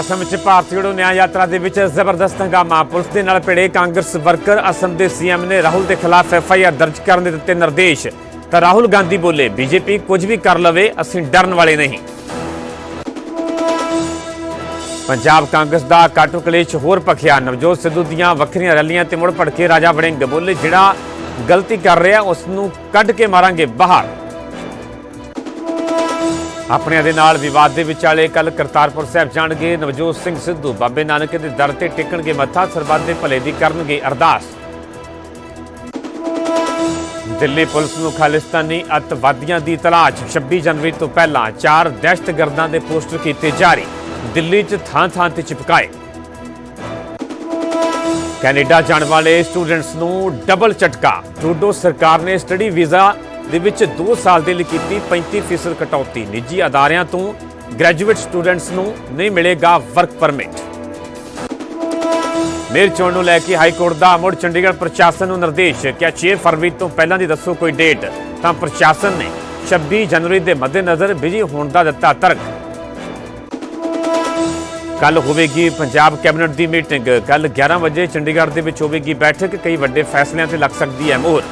ਅਸਮ ਵਿੱਚ ਭਾਰਤੀ ਜੋੜੋ ਨਿਆਂ ਯਾਤਰਾ ਦੇ ਵਿੱਚ ਜ਼ਬਰਦਸਤ ਹੰਗਾਮਾ। ਪੁਲਿਸ ਦੇ ਨਾਲ ਭਿੜੇ ਕਾਂਗਰਸ ਵਰਕਰ ਅਸਮ ਦੇ ਸੀਐਮ ਨੇ ਰਾਹੁਲ ਦੇ ਖਿਲਾਫ ਐਫ ਦਰਜ ਕਰਨ ਦੇ ਦਿੱਤੇ ਨਿਰਦੇਸ਼। ਤਾਂ ਰਾਹੁਲ ਗਾਂਧੀ ਬੋਲੇ, ਬੀਜੇਪੀ ਕੁਝ ਵੀ ਕਰ ਲਵੇ, ਅਸੀਂ ਡਰਨ ਵਾਲੇ ਨਹੀਂ। ਪੰਜਾਬ ਕਾਂਗਰਸ ਦਾ ਕਾਟੋ ਕਲੇਸ਼ ਹੋਰ ਭਖਿਆ। ਨਵਜੋਤ ਸਿੱਧੂ ਦੀਆਂ ਵੱਖਰੀਆਂ ਰੈਲੀਆਂ ਤੇ ਮੁੜ ਭੜਕੇ ਰਾਜਾ ਵੜਿੰਗ ਬੋਲੇ, ਜਿਹੜਾ ਗਲਤੀ ਕਰ ਰਿਹਾ ਉਸ ਨੂੰ ਕੱਢ ਕੇ ਮਾਰਾਂਗੇ ਬਾਹਰ ਆਪਣਿਆਂ ਦੇ ਨਾਲ ਵਿਵਾਦ ਦੇ ਵਿਚਾਲੇ ਕੱਲ ਕਰਤਾਰਪੁਰ ਸਾਹਿਬ ਜਾਣਗੇ। ਨਵਜੋਤ ਸਿੰਘ ਸਿੱਧੂ, ਬਾਬੇ ਨਾਨਕ ਦੇ ਦਰ ਤੇ ਟਿਕਣਗੇ ਮੱਥਾ, ਸਰਬੱਤ ਦੇ ਭਲੇ ਦੀ ਕਰਨਗੇ ਅਰਦਾਸ। ਦਿੱਲੀ ਪੁਲਿਸ ਨੂੰ ਖਾਲਿਸਤਾਨੀ ਅੱਤਵਾਦੀਆਂ ਦੀ ਤਲਾਸ਼ 26 ਜਨਵਰੀ ਤੋਂ ਪਹਿਲਾਂ ਚਾਰ ਦਹਿਸ਼ਤਗਰਦਾਂ ਦੇ ਪੋਸਟਰ ਕੀਤੇ ਜਾਰੀ, ਦਿੱਲੀ 'ਚ ਥਾਂ-ਥਾਂ ਤੇ ਚਿਪਕਾਏ। ਕੈਨੇਡਾ ਜਾਣ ਵਾਲੇ ਸਟੂਡੈਂਟਸ ਨੂੰ ਡਬਲ ਝਟਕਾ, ਟਰੂਡੋ ਸਰਕਾਰ ਨੇ ਸਟੱਡੀ ਵੀਜ਼ਾ ਦੇ ਵਿੱਚ 2 ਸਾਲ ਦੇ ਲਈ ਕੀਤੀ 35% ਕਟੌਤੀ। ਨਿੱਜੀ ਅਦਾਰਿਆਂ ਤੋਂ ਗ੍ਰੈਜੂਏਟ ਸਟੂਡੈਂਟਸ ਨੂੰ ਨਹੀਂ ਮਿਲੇਗਾ ਵਰਕ ਪਰਮਿਟ। ਮੇਰ ਚੋਣ ਨੂੰ ਲੈ ਕੇ ਹਾਈ ਕੋਰਟ ਦਾ ਮੁੜ ਚੰਡੀਗੜ੍ਹ ਪ੍ਰਸ਼ਾਸਨ ਨੂੰ ਨਿਰਦੇਸ਼ ਕਿ 6 ਫਰਵਰੀ ਤੋਂ ਪਹਿਲਾਂ ਦੀ ਦੱਸੋ ਕੋਈ ਡੇਟ। ਤਾਂ ਪ੍ਰਸ਼ਾਸਨ ਨੇ 26 ਜਨਵਰੀ ਦੇ ਮੱਦੇਨਜ਼ਰ ਬਿਜ਼ੀ ਹੋਣ ਦਾ ਦਿੱਤਾ ਤਰਕ। ਕੱਲ ਹੋਵੇਗੀ ਪੰਜਾਬ ਕੈਬਨਿਟ ਦੀ ਮੀਟਿੰਗ। ਕੱਲ 11 ਵਜੇ ਚੰਡੀਗੜ੍ਹ ਦੇ ਵਿੱਚ ਹੋਵੇਗੀ ਬੈਠਕ। ਕਈ ਵੱਡੇ ਫੈਸਲਿਆਂ ਤੇ ਲੱਗ ਸਕਦੀ ਹੈ ਮੋਹਰ।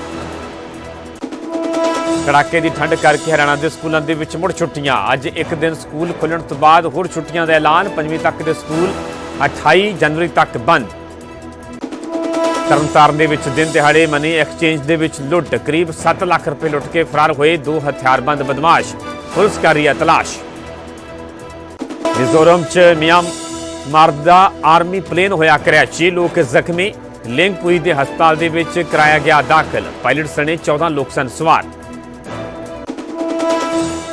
ਕੜਾਕੇ ਦੀ ਠੰਡ ਕਰਕੇ ਹਰਿਆਣਾ ਦੇ ਸਕੂਲਾਂ ਦੇ ਵਿੱਚ ਮੁੜ ਛੁੱਟੀਆਂ। ਅੱਜ ਇੱਕ ਦਿਨ ਸਕੂਲ ਖੁੱਲਣ ਤੋਂ ਬਾਅਦ ਹੋਰ ਛੁੱਟੀਆਂ ਦਾ ਐਲਾਨ, ਪੰਜਵੀਂ ਤੱਕ ਦੇ ਸਕੂਲ 28 ਜਨਵਰੀ ਤੱਕ ਬੰਦ। ਤਰਨਤਾਰਨ ਦੇ ਵਿੱਚ ਦਿਨ ਦਿਹਾੜੇ ਮਨੀ ਐਕਸਚੇਂਜ ਦੇ ਵਿੱਚ ਲੁੱਟ, ਕਰੀਬ 7 ਲੱਖ ਰੁਪਏ ਲੁੱਟ ਕੇ ਫਰਾਰ ਹੋਏ ਦੋ ਹਥਿਆਰਬੰਦ ਬਦਮਾਸ਼। ਪੁਲਿਸ ਕਰ ਰਹੀ ਹੈ ਤਲਾਸ਼। ਮਿਜ਼ੋਰਮ ਚ ਮਿਆਂਮਾਰ ਦਾ ਆਰਮੀ ਪਲੇਨ ਹੋਇਆ ਕ੍ਰੈਸ਼। ਛੇ ਲੋਕ ਜ਼ਖਮੀ, ਲਿੰਗਪੁਰੀ ਦੇ ਹਸਪਤਾਲ ਦੇ ਵਿੱਚ ਕਰਾਇਆ ਗਿਆ ਦਾਖਲ। ਪਾਇਲਟ ਸਣੇ 14 ਲੋਕ ਸਨ ਸਵਾਰ।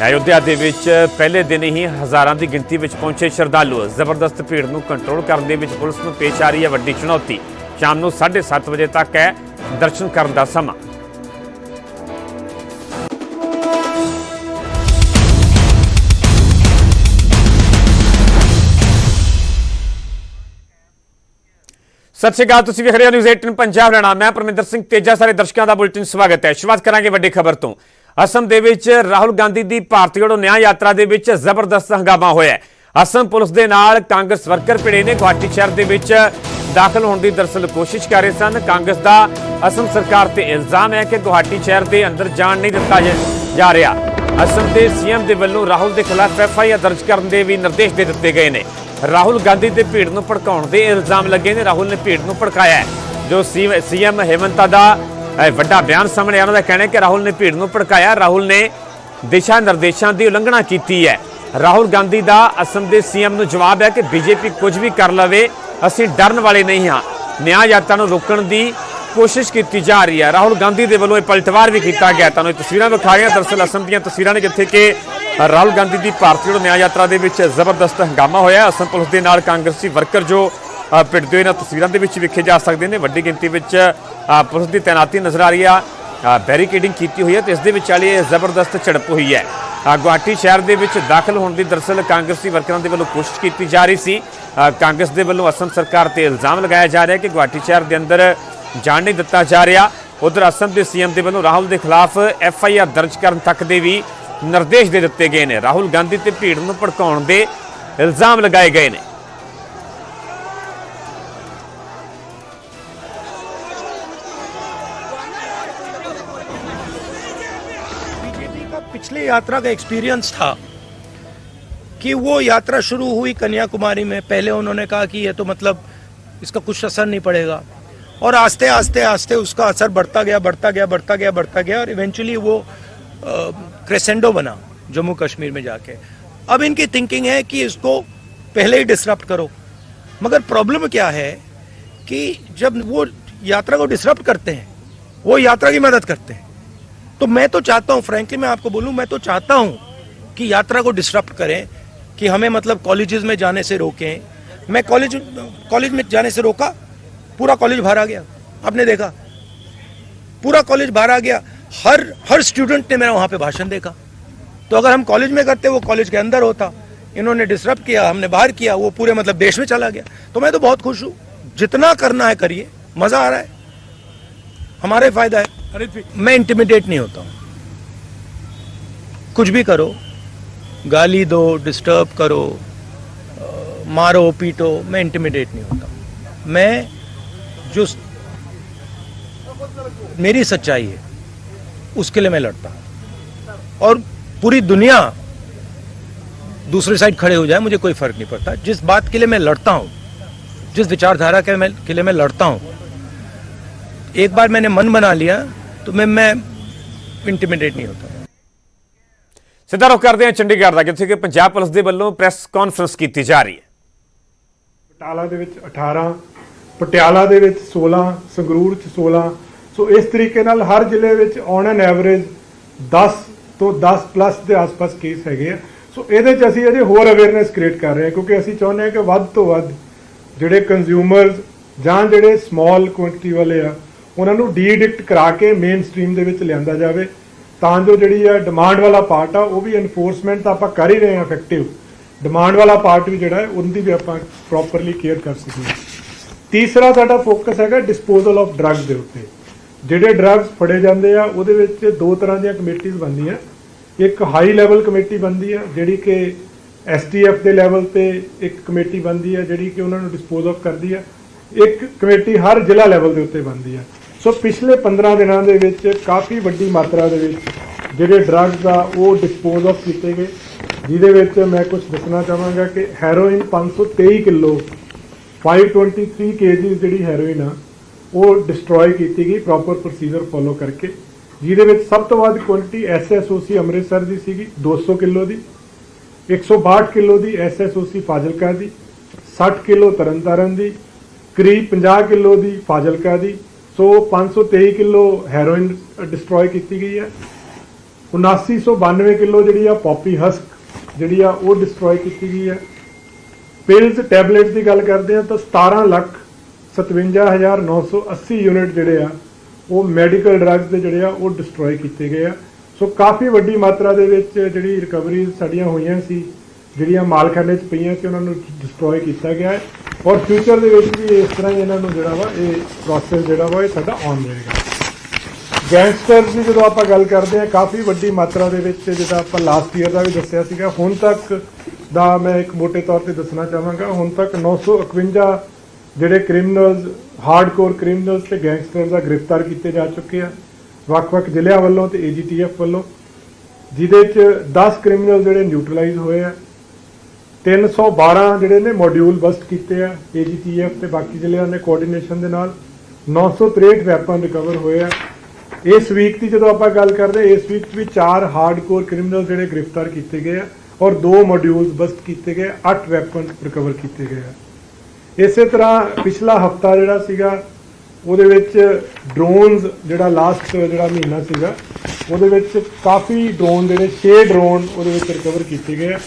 ਅਯੁੱਧਿਆ ਦੇ ਵਿੱਚ ਪਹਿਲੇ ਦਿਨ ਹੀ ਹਜ਼ਾਰਾਂ ਦੀ ਗਿਣਤੀ ਵਿੱਚ ਪਹੁੰਚੇ ਸ਼ਰਧਾਲੂ ਜ਼ਬਰਦਸਤ ਭੀੜ ਨੂੰ ਕੰਟਰੋਲ ਕਰਨ ਦੇ ਵਿੱਚ ਪੁਲਿਸ ਨੂੰ ਪੇਸ਼ ਆ ਰਹੀ ਹੈ ਵੱਡੀ ਚੁਣੌਤੀ। ਸ਼ਾਮ ਨੂੰ 7:30 ਵਜੇ ਤੱਕ ਹੈ ਦਰਸ਼ਨ ਕਰਨ ਦਾ ਸਮਾਂ। ਸਤਿ ਸ਼੍ਰੀ ਅਕਾਲ, ਤੁਸੀਂ ਵੇਖ ਰਹੇ ਹੋ ਨਿਊਜ਼ 18 ਪੰਜਾਬ। ਲੈਣਾ ਮੈਂ ਪਰਮਿੰਦਰ ਸਿੰਘ ਤੇਜਾ। ਸਾਰੇ ਦਰਸ਼ਕਾਂ ਦਾ ਬੁਲੇਟਿਨ ਸਵਾਗਤ ਹੈ। ਸ਼ੁਰੂਆਤ ਕਰਾਂਗੇ ਵੱਡੀ ਖਬਰ ਤੋਂ। ਅਸਮ ਦੇ ਵਿੱਚ ਰਾਹੁਲ ਗਾਂਧੀ ਦੀ ਭਾਰਤੀ ਜੋੜੋ ਨਿਆਂ ਯਾਤਰਾ ਦੇ ਵਿੱਚ ਜ਼ਬਰਦਸਤ ਹੰਗਾਮਾ ਹੋਇਆ ਅਸਮ ਪੁਲਿਸ ਦੇ ਨਾਲ ਕਾਂਗਰਸ ਵਰਕਰ ਭਿੜੇ ਨੇ ਗੁਹਾਟੀ ਸ਼ਹਿਰ ਦੇ ਵਿੱਚ ਦਾਖਲ ਹੋਣ ਦੀ ਦਰਸਲ ਕੋਸ਼ਿਸ਼ ਕਰ ਰਹੇ ਸਨ। ਕਾਂਗਰਸ ਦਾ ਅਸਮ ਸਰਕਾਰ ਤੇ ਇਲਜ਼ਾਮ ਹੈ ਕਿ ਗੁਹਾਟੀ ਸ਼ਹਿਰ ਦੇ ਅੰਦਰ ਜਾਣ ਨਹੀਂ ਦਿੱਤਾ ਜਾ- ਰਿਹਾ। ਅਸਮ ਦੇ ਸੀਐਮ ਦੇ ਵੱਲੋਂ ਰਾਹੁਲ ਦੇ ਖਿਲਾਫ ਐਫਆਈਆਰ ਦਰਜ ਕਰਨ ਦੇ ਵੀ ਨਿਰਦੇਸ਼ ਦੇ ਦਿੱਤੇ ਗਏ ਨੇ। ਰਾਹੁਲ ਗਾਂਧੀ ਤੇ ਭੀੜ ਨੂੰ ਭੜਕਾਉਣ ਦੇ ਇਲਜ਼ਾਮ ਲੱਗੇ ਨੇ। ਰਾਹੁਲ ਨੇ ਭੀੜ ਨੂੰ ਭੜਕਾਇਆ ਹੈ। ਜੋ ਸੀਐਮ ਹੇਮੰਤਾ ਦਾ ਅਹ, ਵੱਡਾ ਬਿਆਨ ਸਾਹਮਣੇ ਆਇਆ ਦਾ ਕਹਿਣਾ ਕਿ ਰਾਹੁਲ ਨੇ ਭੀੜ ਨੂੰ ਭੜਕਾਇਆ। ਰਾਹੁਲ ਨੇ ਦਿਸ਼ਾ ਨਿਰਦੇਸ਼ਾਂ ਦੀ ਉਲੰਘਣਾ ਕੀਤੀ ਹੈ। ਰਾਹੁਲ ਗਾਂਧੀ ਦਾ ਅਸਮ ਦੇ ਸੀਐਮ ਨੂੰ ਜਵਾਬ ਹੈ ਕਿ ਬੀਜੇਪੀ ਕੁਝ ਵੀ ਕਰ ਲਵੇ ਅਸੀਂ ਡਰਨ ਵਾਲੇ ਨਹੀਂ ਹਾਂ। ਨਿਆਂ ਯਾਤਰਾ ਨੂੰ ਰੋਕਣ ਦੀ ਕੋਸ਼ਿਸ਼ ਕੀਤੀ ਜਾ ਰਹੀ ਹੈ। ਰਾਹੁਲ ਗਾਂਧੀ ਦੇ ਵੱਲੋਂ ਇਹ ਪਲਟਵਾਰ ਵੀ ਕੀਤਾ ਗਿਆ। ਤੁਹਾਨੂੰ ਇਹ ਤਸਵੀਰਾਂ ਵਿਖਾ ਰਹੀਆਂ ਦਰਅਸਲ ਅਸਮ ਦੀਆਂ ਤਸਵੀਰਾਂ ਨੇ ਜਿੱਥੇ ਕਿ ਰਾਹੁਲ ਗਾਂਧੀ ਦੀ ਭਾਰਤੀ ਜੋੜੋ ਨਿਆਂ ਯਾਤਰਾ ਦੇ ਵਿੱਚ ਜ਼ਬਰਦਸਤ ਹੰਗਾਮਾ ਹੋਇਆ। ਅਸਮ ਪੁਲਿਸ ਦੇ ਨਾਲ ਕਾਂਗਰਸੀ ਵਰਕਰ ਜੋ ਅ, ਹੋਏ ਇਹਨਾਂ ਤਸਵੀਰਾਂ ਦੇ ਵਿੱਚ ਵਿਖੇ ਜਾ ਸਕਦੇ ਨੇ। ਵੱਡੀ ਗਿਣਤੀ ਵਿੱਚ ਪੁਲਿਸ ਦੀ ਤੈਨਾਤੀ ਨਜ਼ਰ ਆ ਰਹੀ ਆ। ਬੈਰੀਕੇਡਿੰਗ ਕੀਤੀ ਹੋਈ ਹੈ ਤੇ ਇਸ ਦੇ ਵਿਚਾਲੇ ਇਹ ਜ਼ਬਰਦਸਤ ਝੜਪ ਹੋਈ ਹੈ। ਗੁਹਾਟੀ ਸ਼ਹਿਰ ਦੇ ਵਿੱਚ ਦਾਖਲ ਹੋਣ ਦੀ ਦਰਅਸਲ ਕਾਂਗਰਸੀ ਵਰਕਰਾਂ ਦੇ ਵੱਲੋਂ ਕੋਸ਼ਿਸ਼ ਕੀਤੀ ਜਾ ਰਹੀ ਸੀ। ਕਾਂਗਰਸ ਦੇ ਵੱਲੋਂ ਅਸਮ ਸਰਕਾਰ ਤੇ ਇਲਜ਼ਾਮ ਲਗਾਇਆ ਜਾ ਰਿਹਾ ਕਿ ਗੁਹਾਟੀ ਸ਼ਹਿਰ ਦੇ ਅੰਦਰ ਜਾਣ ਨਹੀਂ ਦਿੱਤਾ ਜਾ ਰਿਹਾ। ਉਧਰ ਅਸਮ ਦੇ ਸੀਐਮ ਦੇ ਵੱਲੋਂ ਰਾਹੁਲ ਦੇ ਖਿਲਾਫ ਐਫ ਆਈ ਆਰ ਦਰਜ ਕਰਨ ਤੱਕ ਦੇ ਵੀ ਨਿਰਦੇਸ਼ ਦੇ ਦਿੱਤੇ ਗਏ ਨੇ। ਰਾਹੁਲ ਗਾਂਧੀ ਤੇ ਭੀੜ ਨੂੰ ਭੜਕਾਉਣ ਦੇ ਇਲਜ਼ਾਮ ਲਗਾਏ ਗਏ ਨੇ। का यात्रा का एक्सपीरियंस था कि वो यात्रा शुरू हुई कन्याकुमारी में। पहले उन्होंने कहा कि ये तो मतलब इसका कुछ असर नहीं पड़ेगा। और आस्ते आस्ते आस्ते उसका असर बढ़ता गया बढ़ता गया बढ़ता गया बढ़ता गया और इवेंचुअली वो क्रेसेंडो बना जम्मू कश्मीर में जाके। अब इनकी थिंकिंग है कि इसको पहले ही डिसरप्ट करो। मगर प्रॉब्लम क्या है कि जब वो यात्रा को डिसरप्ट करते हैं, वो यात्रा की मदद करते हैं। तो मैं तो चाहता हूँ फ्रेंकली मैं आपको बोलूँ, मैं तो चाहता हूँ कि यात्रा को डिसरप्ट करें, कि हमें मतलब कॉलेजेस में जाने से रोकें। मैं कॉलेज कॉलेज में जाने से रोका, पूरा कॉलेज बाहर आ गया। आपने देखा? पूरा कॉलेज बाहर आ गया। हर हर स्टूडेंट ने मेरा वहाँ पे भाषण देखा। तो अगर हम कॉलेज में करते, वो कॉलेज के अंदर होता। इन्होंने डिस्टर्ब किया, हमने बाहर किया, वो पूरे मतलब देश में चला गया। तो मैं तो बहुत खुश हूँ। जितना करना है करिए, मज़ा आ रहा है। हमारा ही। फ़ायदा है मैं इंटिमिडेट नहीं होता हूँ। कुछ भी करो गाली दो डिस्टर्ब करो मारो पीटो मैं इंटिमिडेट नहीं होता मैं जो मेरी सच्चाई है उसके लिए मैं लड़ता हूँ। और पूरी दुनिया दूसरी साइड खड़े हो जाए मुझे कोई फ़र्क नहीं पड़ता। जिस बात के लिए मैं लड़ता हूँ जिस विचारधारा के, मैं, के लिए मैं लड़ता हूँ एक बार मैंने मन बना लिया तो मैं मैं इंटिमिडेट नहीं होता ਸਿੱਧਾ ਰੁਖ ਕਰਦੇ ਹਾਂ ਚੰਡੀਗੜ੍ਹ ਦਾ ਜਿੱਥੇ ਕਿ ਪੰਜਾਬ ਪੁਲਿਸ ਦੇ ਵੱਲੋਂ ਪ੍ਰੈਸ ਕਾਨਫਰੰਸ ਕੀਤੀ ਜਾ ਰਹੀ ਹੈ ਬਟਾਲਾ ਦੇ ਵਿੱਚ 18 ਪਟਿਆਲਾ ਦੇ ਵਿੱਚ 16 ਸੰਗਰੂਰ ਚ 16 ਸੋ ਇਸ ਤਰੀਕੇ ਨਾਲ ਹਰ ਜ਼ਿਲ੍ਹੇ ਵਿੱਚ ਔਨ ਐਨ ਐਵਰੇਜ 10 ਤੋਂ 10 ਪਲੱਸ ਦੇ ਆਸ-ਪਾਸ ਕੇਸ ਹੈਗੇ ਆ ਸੋ ਇਹਦੇ ਚ ਅਸੀਂ ਅਜੇ ਹੋਰ ਅਵੇਅਰਨੈਸ ਕ੍ਰੀਏਟ ਕਰ ਰਹੇ ਹਾਂ ਕਿਉਂਕਿ ਅਸੀਂ ਚਾਹੁੰਦੇ ਹਾਂ ਕਿ ਵੱਧ ਤੋਂ ਵੱਧ ਜਿਹੜੇ ਕੰਜ਼ਿਊਮਰਸ ਜਾਂ ਜਿਹੜੇ ਸਮਾਲ ਕੁਆਂਟੀਟੀ ਵਾਲੇ ਆ ਉਹਨਾਂ ਨੂੰ ਡੀ-ਐਡਿਕਟ ਕਰਾ ਕੇ ਮੇਨ ਸਟ੍ਰੀਮ ਦੇ ਵਿੱਚ ਲਿਆਂਦਾ ਜਾਵੇ, ਤਾਂ ਜੋ ਜਿਹੜੀ ਆ ਡਿਮਾਂਡ ਵਾਲਾ ਪਾਰਟ ਆ, ਉਹ ਵੀ ਐਨਫੋਰਸਮੈਂਟ ਤਾਂ ਆਪਾਂ ਕਰ ਹੀ ਰਹੇ ਹਾਂ ਇਫੈਕਟਿਵ ਡਿਮਾਂਡ ਵਾਲਾ ਪਾਰਟ ਵੀ ਜਿਹੜਾ ਹੈ, ਉਹਦੀ ਵੀ ਆਪਾਂ ਪ੍ਰੋਪਰਲੀ ਕੇਅਰ ਕਰ ਸਕੀਏ ਤੀਸਰਾ ਸਾਡਾ ਫੋਕਸ ਹੈਗਾ ਡਿਸਪੋਜ਼ਲ ਆਫ ਡਰੱਗਸ ਦੇ ਉੱਤੇ। ਜਿਹੜੇ ਡਰੱਗਸ ਫੜੇ ਜਾਂਦੇ ਆ, ਉਹਦੇ ਵਿੱਚ ਦੋ ਤਰ੍ਹਾਂ ਦੀਆਂ ਕਮੇਟੀਆਂ ਬਣਦੀਆਂ। ਇੱਕ ਹਾਈ ਲੈਵਲ ਕਮੇਟੀ ਬਣਦੀ ਆ, ਜਿਹੜੀ ਕਿ ਐਸਟੀਐਫ ਦੇ ਲੈਵਲ ਤੇ ਇੱਕ ਕਮੇਟੀ ਬਣਦੀ ਆ, ਜਿਹੜੀ ਕਿ ਉਹਨਾਂ ਨੂੰ ਡਿਸਪੋਜ਼ ਆਫ ਕਰਦੀ ਆ। ਇੱਕ ਕਮੇਟੀ ਹਰ ਜ਼ਿਲ੍ਹਾ ਲੈਵਲ ਦੇ ਉੱਤੇ ਬਣਦੀ ਆ। ਸੋ ਪਿਛਲੇ 15 ਦਿਨਾਂ ਦੇ ਵਿੱਚ ਕਾਫੀ ਵੱਡੀ ਮਾਤਰਾ ਦੇ ਵਿੱਚ ਜਿਹੜੇ ਡਰੱਗਸ ਆ ਉਹ ਡਿਸਪੋਜ਼ ਆਫ ਕੀਤੇ ਗਏ, ਜਿਹਦੇ ਵਿੱਚ ਮੈਂ ਕੁਝ ਦੱਸਣਾ ਚਾਹਾਂਗਾ ਕਿ ਹੈਰੋਇਨ 523 ਕਿਲੋ 523 ਕੇਜੀ ਜਿਹੜੀ ਹੈਰੋਇਨ ਆ, ਉਹ ਡਿਸਟਰੋਏ ਕੀਤੀ ਗਈ ਪ੍ਰੋਪਰ ਪ੍ਰੋਸੀਜਰ ਫੋਲੋ ਕਰਕੇ, ਜਿਹਦੇ ਵਿੱਚ ਸਭ ਤੋਂ ਵੱਧ ਕੁਆਂਟੀਟੀ ਐਸਐਸਓਸੀ ਅੰਮ੍ਰਿਤਸਰ ਦੀ ਸੀਗੀ 200 ਕਿਲੋ ਦੀ 162 ਕਿਲੋ ਦੀ ਐਸਐਸਓਸੀ ਫਾਜ਼ਿਲਕਾ ਦੀ 60 ਕਿਲੋ ਤਰਨਤਾਰਨ ਦੀ, ਕਰੀਬ 50 ਕਿਲੋ ਦੀ ਫਾਜ਼ਿਲਕਾ ਦੀ ਸੋ 523 ਕਿਲੋ ਹੈਰੋਇਨ ਡਿਸਟਰੋਏ ਕੀਤੀ ਗਈ ਹੈ। 7992 ਕਿਲੋ ਜਿਹੜੀ ਆ ਪੌਪੀ ਹਸਕ ਜਿਹੜੀ ਆ ਉਹ ਡਿਸਟਰੋਏ ਕੀਤੀ ਗਈ ਹੈ। ਪਿਲਸ ਟੈਬਲੇਟ ਦੀ ਗੱਲ ਕਰਦੇ ਆ ਤਾਂ 17 ਲੱਖ 57980 ਯੂਨਿਟ ਜਿਹੜੇ ਆ, ਉਹ ਮੈਡੀਕਲ ਡਰੱਗਸ ਦੇ ਜਿਹੜੇ ਆ, ਉਹ ਡਿਸਟਰੋਏ ਕੀਤੇ ਗਏ ਆ। ਸੋ ਕਾਫੀ ਵੱਡੀ ਮਾਤਰਾ ਦੇ ਵਿੱਚ ਜਿਹੜੀ ਰਿਕਵਰੀਜ਼ ਸਾਡੀਆਂ ਹੋਈਆਂ ਸੀ, ਜਿਹੜੀਆਂ ਮਾਲਖਾਨੇ 'ਚ ਪਈਆਂ ਸੀ, ਉਹਨਾਂ ਨੂੰ ਡਿਸਟਰੋਏ ਕੀਤਾ ਗਿਆ ਹੈ। ਔਰ ਫਿਊਚਰ ਦੇ ਵਿੱਚ ਵੀ ਇਸ ਤਰ੍ਹਾਂ ਹੀ ਇਹਨਾਂ ਨੂੰ ਜਿਹੜਾ ਵਾ, ਇਹ ਪ੍ਰੋਸੈਸ ਜਿਹੜਾ ਵਾ, ਇਹ ਸਾਡਾ ਆਨ ਰਹੇਗਾ। ਗੈਂਗਸਟਰਸ ਦੀ ਜਦੋਂ ਆਪਾਂ ਗੱਲ ਕਰਦੇ ਹਾਂ, ਕਾਫੀ ਵੱਡੀ ਮਾਤਰਾ ਦੇ ਵਿੱਚ ਜਿੱਦਾਂ ਆਪਾਂ ਲਾਸਟ ਈਅਰ ਦਾ ਵੀ ਦੱਸਿਆ ਸੀਗਾ, ਹੁਣ ਤੱਕ ਦਾ ਮੈਂ ਇੱਕ ਮੋٹے ਤੌਰ ਤੇ ਦੱਸਣਾ ਚਾਹਾਂਗਾ, ਹੁਣ ਤੱਕ 951 ਜਿਹੜੇ ਕ੍ਰਿਮੀਨਲਸ ਹਾਰਡਕੋਰ ਕ੍ਰਿਮੀਨਲਸ ਤੇ ਗੈਂਗਸਟਰ ਦਾ ਗ੍ਰਿਫਤਾਰ ਕੀਤੇ ਜਾ ਚੁੱਕੇ ਆ, ਵੱਖ-ਵੱਖ ਜ਼ਿਲ੍ਹਿਆਂ ਵੱਲੋਂ ਤੇ ਏਜੀਟੀਐਫ ਵੱਲੋਂ, ਜਿਹਦੇ ਚ 10 ਕ੍ਰਿਮੀਨਲ ਜਿਹੜੇ ਨਿਊਟਰਲਾਈਜ਼ ਹੋਏ ਆ 312 ਜਿਹੜੇ ਨੇ ਮੋਡਿਊਲ ਬਸਟ ਕੀਤੇ ਆ ਏਜੀਟੀਐਫ ਤੇ ਬਾਕੀ ਜ਼ਿਲ੍ਹਿਆਂ ਨੇ ਕੋਆਰਡੀਨੇਸ਼ਨ ਦੇ ਨਾਲ। 963 ਵੈਪਨ ਰਿਕਵਰ ਹੋਏ ਆ। ਇਸ ਵੀਕ ਦੀ ਜਦੋਂ ਆਪਾਂ ਗੱਲ ਕਰਦੇ, ਇਸ ਵੀਕ ਵੀ ਚਾਰ ਹਾਰਡਕੋਰ ਕ੍ਰਿਮੀਨਲ ਜਿਹੜੇ ਗ੍ਰਿਫਤਾਰ ਕੀਤੇ ਗਏ ਆ ਔਰ ਦੋ ਮੋਡਿਊਲਸ ਬਸਟ ਕੀਤੇ ਗਏ 8 ਵੈਪਨ ਰਿਕਵਰ ਕੀਤੇ ਗਏ ਆ। ਇਸੇ ਤਰ੍ਹਾਂ ਪਿਛਲਾ ਹਫਤਾ ਜਿਹੜਾ ਸੀਗਾ ਉਹਦੇ ਵਿੱਚ ਡਰੋਨਸ ਜਿਹੜਾ ਲਾਸਟ ਜਿਹੜਾ ਮਹੀਨਾ ਸੀਗਾ ਉਹਦੇ ਵਿੱਚ ਕਾਫੀ ਡਰੋਨ ਜਿਹੜੇ 6 ਡਰੋਨ ਉਹਦੇ ਵਿੱਚ ਰਿਕਵਰ ਕੀਤੇ ਗਏ ਆ,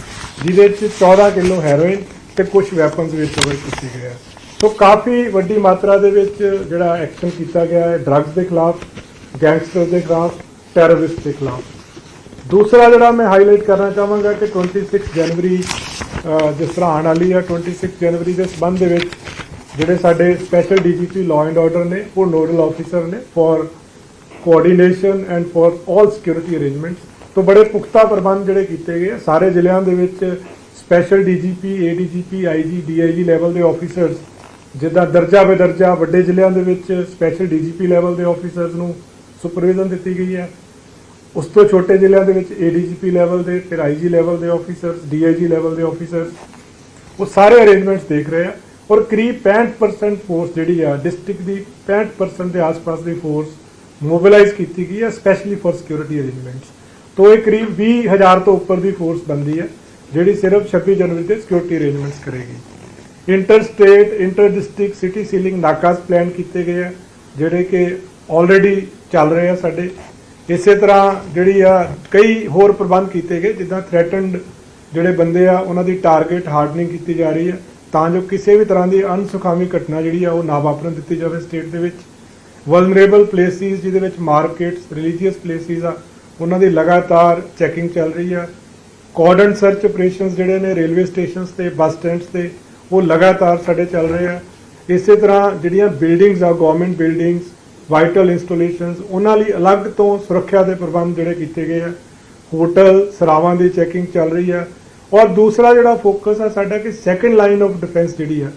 ਜਿਹਦੇ ਵਿੱਚ 14 ਕਿਲੋ ਹੈਰੋਇਨ ਤੇ ਕੁਝ ਵੈਪਨਸ ਵੀ ਰਿਕਵਰ ਕੀਤੇ ਗਏ ਆ। ਸੋ ਕਾਫੀ ਵੱਡੀ ਮਾਤਰਾ ਦੇ ਵਿੱਚ ਜਿਹੜਾ ਐਕਸ਼ਨ ਕੀਤਾ ਗਿਆ ਹੈ ਡਰੱਗਸ ਦੇ ਖਿਲਾਫ ਗੈਂਗਸਟਰ ਦੇ ਖਿਲਾਫ ਟੈਰਰਿਸਟ ਦੇ ਖਿਲਾਫ। ਦੂਸਰਾ ਜਿਹੜਾ ਮੈਂ ਹਾਈਲਾਈਟ ਕਰਨਾ ਚਾਹਾਂਗਾ ਕਿ 26 ਜਨਵਰੀ ਅਹ, ਜਿਸ ਤਰ੍ਹਾਂ ਆਉਣ ਵਾਲੀ ਹੈ 26 ਜਨਵਰੀ ਦੇ ਸਬੰਧ ਦੇ ਵਿੱਚ ਜਿਹੜੇ ਸਾਡੇ special DGP law and order ਨੇ, ਉਹ ਨੋਡਲ ਆਫੀਸਰ ਨੇ for coordination and for all security arrangements ਤੋਂ ਬੜੇ ਪੁਖਤਾ ਪ੍ਰਬੰਧ ਜਿਹੜੇ ਕੀਤੇ ਗਏ ਆ। ਸਾਰੇ ਜ਼ਿਲ੍ਹਿਆਂ ਦੇ ਵਿੱਚ special DGP ADGP IG DIG level ਦੇ ਆਫੀਸਰਸ ਜਿੱਦਾਂ ਦਰਜਾ ਬਦਰਜਾ ਵੱਡੇ ਜ਼ਿਲ੍ਹਿਆਂ ਦੇ ਵਿੱਚ ਸਪੈਸ਼ਲ ਡੀਜੀਪੀ ਲੈਵਲ ਦੇ ਆਫੀਸਰਸ ਨੂੰ ਸੁਪਰਵਿਜ਼ਨ ਦਿੱਤੀ ਗਈ ਹੈ ਉਸ ਤੋਂ ਛੋਟੇ ਜ਼ਿਲ੍ਹਿਆਂ ਦੇ ਵਿੱਚ ਏਡੀਜੀਪੀ ਲੈਵਲ ਦੇ, ਫਿਰ ਆਈਜੀ ਲੈਵਲ ਦੇ ਆਫੀਸਰਸ ਡੀਆਈਜੀ ਲੈਵਲ ਦੇ ਆਫੀਸਰਸ ਉਹ ਸਾਰੇ ਅਰੇਂਜਮੈਂਟਸ ਦੇਖ ਰਹੇ ਆ ਔਰ ਕਰੀਬ 65% ਫੋਰਸ ਜਿਹੜੀ ਆ ਡਿਸਟ੍ਰਿਕਟ ਦੀ 65% ਦੇ ਆਸ-ਪਾਸ ਦੀ ਫੋਰਸ ਮੋਬਿਲਾਈਜ਼ ਕੀਤੀ ਗਈ ਹੈ ਸਪੈਸ਼ਲੀ ਫॉर ਸਿਕਿਉਰਿਟੀ ਅਰੇਂਜਮੈਂਟਸ ਤੋਂ ਇਹ ਕਰੀਬ 20000 ਤੋਂ ਉੱਪਰ ਦੀ ਫੋਰਸ ਬੰਦੀ ਹੈ ਜਿਹੜੀ ਸਿਰਫ 26 ਜਨਵਰੀ ਤੇ ਸਿਕਿਉਰਿਟੀ ਅਰੇਂਜਮੈਂਟਸ ਕਰੇਗੀ। Inter state inter district city sealing ਨਾਕਾਸ plan ਕੀਤੇ ਗਏ ਆ, ਜਿਹੜੇ ਕਿ ਆਲਰੇਡੀ ਚੱਲ ਰਹੇ ਆ ਸਾਡੇ। ਇਸੇ ਤਰ੍ਹਾਂ ਜਿਹੜੀ ਆ, ਕਈ ਹੋਰ ਪ੍ਰਬੰਧ ਕੀਤੇ ਗਏ, ਜਿੱਦਾਂ ਥ੍ਰੈਟਨਡ ਜਿਹੜੇ ਬੰਦੇ ਆ, ਉਹਨਾਂ ਦੀ ਟਾਰਗੇਟ ਹਾਰਡਨਿੰਗ ਕੀਤੀ ਜਾ ਰਹੀ ਹੈ ਤਾਂ ਜੋ ਕਿਸੇ ਵੀ ਤਰ੍ਹਾਂ ਦੀ ਅਨਸੁਖਾਵੀ ਘਟਨਾ ਜਿਹੜੀ ਆ, ਉਹ ਨਾ ਵਾਪਰਨ ਦਿੱਤੀ ਜਾਵੇ ਸਟੇਟ ਦੇ ਵਿੱਚ। ਵਲਨਰੇਬਲ ਪਲੇਸਿਸ ਜਿਹਦੇ ਵਿੱਚ ਮਾਰਕੀਟਸ ਰਿਲੀਜੀਅਸ ਪਲੇਸਿਸ ਆ, ਉਹਨਾਂ ਦੀ ਲਗਾਤਾਰ ਚੈਕਿੰਗ ਚੱਲ ਰਹੀ ਆ। ਕਾਰਡਨ ਸਰਚ ਆਪਰੇਸ਼ਨਸ ਜਿਹੜੇ ਨੇ ਰੇਲਵੇ ਸਟੇਸ਼ਨਸ ਤੇ ਬੱਸ ਸਟੈਂਡਸ ਤੇ, ਉਹ ਲਗਾਤਾਰ ਸਾਡੇ ਚੱਲ ਰਹੇ ਆ। ਇਸੇ ਤਰ੍ਹਾਂ ਜਿਹੜੀਆਂ ਬਿਲਡਿੰਗਸ ਆ ਗਵਰਨਮੈਂਟ ਬਿਲਡਿੰਗਸ ਵਾਈਟਲ ਇੰਸਟਾਲੇਸ਼ਨਸ ਉਹਨਾਂ ਲਈ ਅਲੱਗ ਤੋਂ ਸੁਰੱਖਿਆ ਦੇ ਪ੍ਰਬੰਧ ਜਿਹੜੇ ਕੀਤੇ ਗਏ ਆ। ਹੋਟਲ ਸਰਾਵਾਂ ਦੀ ਚੈਕਿੰਗ ਚੱਲ ਰਹੀ ਆ। ਔਰ ਦੂਸਰਾ ਜਿਹੜਾ ਫੋਕਸ ਆ ਸਾਡਾ ਕਿ ਸੈਕੰਡ ਲਾਈਨ ਆਫ ਡਿਫੈਂਸ ਜਿਹੜੀ ਆ,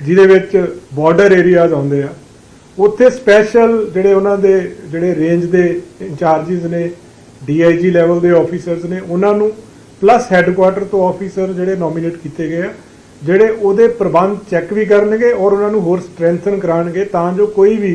ਜਿਹਦੇ ਵਿੱਚ ਬਾਰਡਰ ਏਰੀਆਜ਼ ਆਉਂਦੇ ਆ, ਉੱਥੇ ਸਪੈਸ਼ਲ ਜਿਹੜੇ ਉਹਨਾਂ ਦੇ, ਜਿਹੜੇ ਰੇਂਜ ਦੇ ਇੰਚਾਰਜਸ ਨੇ ਡੀਆਈਜੀ ਲੈਵਲ ਦੇ ਆਫੀਸਰਸ ਨੇ, ਉਹਨਾਂ ਨੂੰ ਪਲੱਸ ਹੈੱਡਕੁਆਟਰ ਤੋਂ ਆਫੀਸਰ ਜਿਹੜੇ ਨੋਮੀਨੇਟ ਕੀਤੇ ਗਏ ਆ, ਜਿਹੜੇ ਉਹਦੇ ਪ੍ਰਬੰਧ ਚੈੱਕ ਵੀ ਕਰਨਗੇ ਔਰ ਉਹਨਾਂ ਨੂੰ ਹੋਰ ਸਟਰੈਂਥਨ ਕਰਾਣਗੇ ਤਾਂ ਜੋ ਕੋਈ ਵੀ